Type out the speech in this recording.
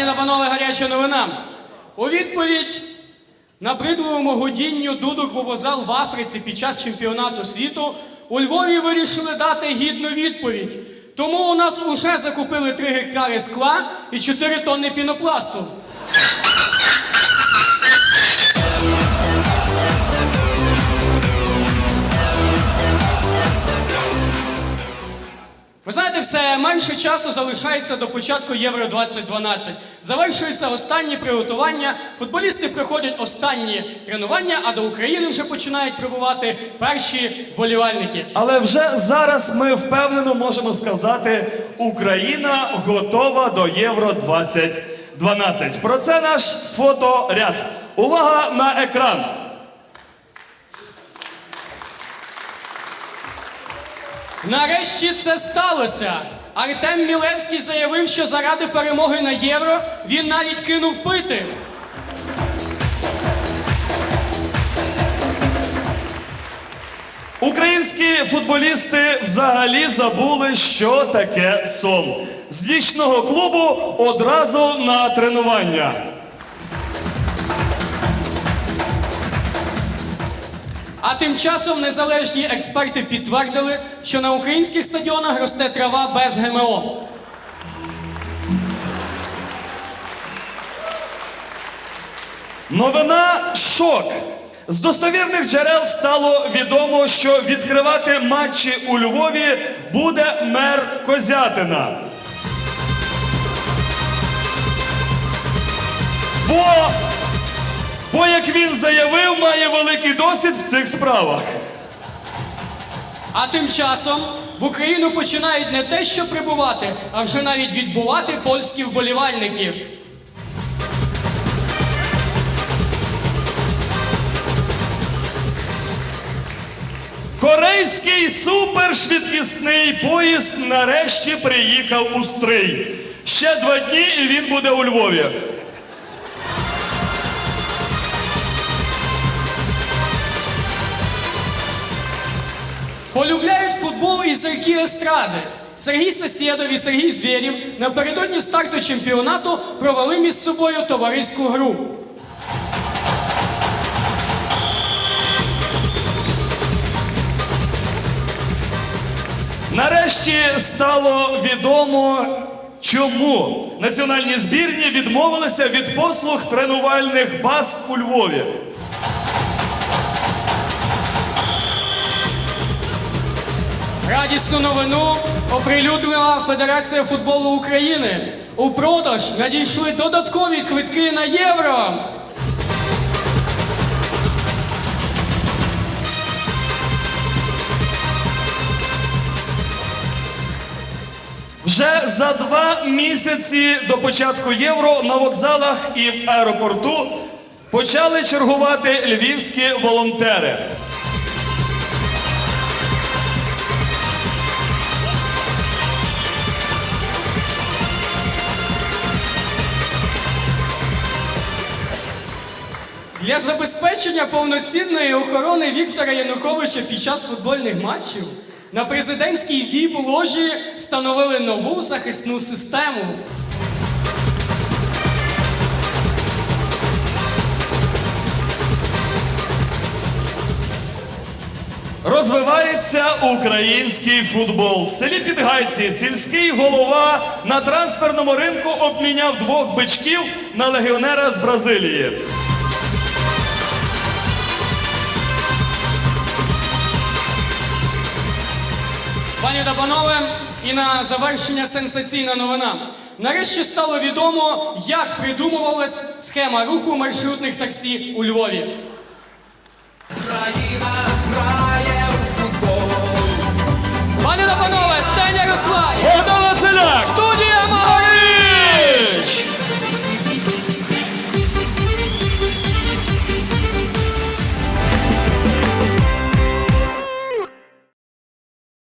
Пані та панове, гаряча новина. У відповідь на набридливому годінню дудок вовозал в Африці під час чемпіонату світу у Львові вирішили дати гідну відповідь. Тому у нас вже закупили 3 гектари скла і 4 тонни пінопласту. Ви знаєте, все менше часу залишається до початку Євро 2012. Завершуються останні приготування. Футболісти проходять останні тренування, а до України вже починають прибувати перші вболівальники. Але вже зараз ми впевнено можемо сказати, Україна готова до Євро 2012. Про це наш фоторяд. Увага на екран. Нарешті це сталося. Артем Мілевський заявив, що заради перемоги на євро він навіть кинув пити. Українські футболісти взагалі забули, що таке сон. З нічного клубу одразу на тренування. А тим часом незалежні експерти підтвердили, що на українських стадіонах росте трава без ГМО. Новина шок. З достовірних джерел стало відомо, що відкривати матчі у Львові буде мер Козятина. Бо, бо, як він заявив, має великий досвід в цих справах. А тим часом в Україну починають не те, що прибувати, а вже навіть відбувати польські вболівальники. Корейський супершвидкісний поїзд нарешті приїхав у Стрий. Ще два дні і він буде у Львові. Полюбляють футбол і зірки естради. Сергій Сосєдов і Сергій Звєрів напередодні старту чемпіонату провели між собою товариську гру. Нарешті стало відомо, чому національні збірні відмовилися від послуг тренувальних баз у Львові. Радісну новину оприлюднила Федерація футболу України. У продаж надійшли додаткові квитки на євро. Вже за два місяці до початку євро на вокзалах і в аеропорту почали чергувати львівські волонтери. Для забезпечення повноцінної охорони Віктора Януковича під час футбольних матчів на президентській віп-ложі встановили нову захисну систему. Розвивається український футбол. В селі Підгайці сільський голова на трансферному ринку обміняв двох бичків на легіонера з Бразилії. Пані та панове, і на завершення сенсаційна новина. Нарешті стало відомо, як придумувалась схема руху маршрутних таксі у Львові. Країна